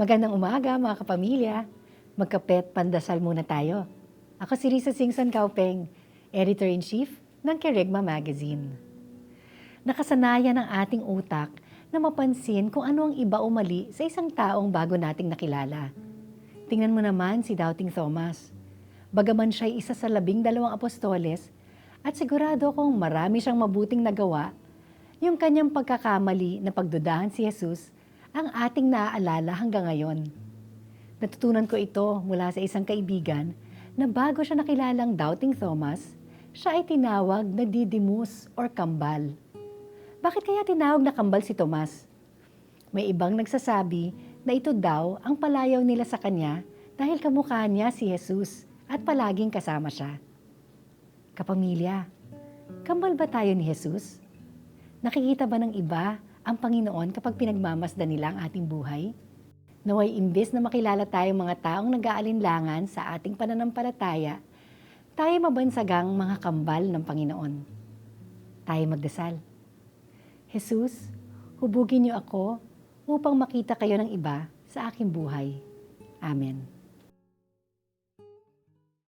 Magandang umaga mga kapamilya. Magkapet pandasal muna tayo. Ako si Risa Singson Kaupeng, Editor-in-Chief ng Kerigma Magazine. Nakasanayan ng ating utak na mapansin kung ano ang iba o mali sa isang taong bago nating nakilala. Tingnan mo naman si Doubting Thomas. Bagaman siya'y isa sa labing dalawang apostoles at sigurado kong marami siyang mabuting nagawa, yung kanyang pagkakamali na pagdudahan si Jesus ang ating naaalala hanggang ngayon. Natutunan ko ito mula sa isang kaibigan na bago siya nakilalang Doubting Thomas, siya ay tinawag na Didymus or Kambal. Bakit kaya tinawag na Kambal si Tomas? May ibang nagsasabi na ito daw ang palayaw nila sa kanya dahil kamukha niya si Jesus at palaging kasama siya. Kapamilya, kambal ba tayo ni Jesus? Nakikita ba ng iba ang Panginoon kapag pinagmamasdan nila ang ating buhay? Naway imbes na makilala tayong mga taong nag-aalinlangan sa ating pananampalataya, tayo mabansagang mga kambal ng Panginoon. Tayo magdasal. Jesus, hubugin niyo ako upang makita kayo ng iba sa aking buhay. Amen.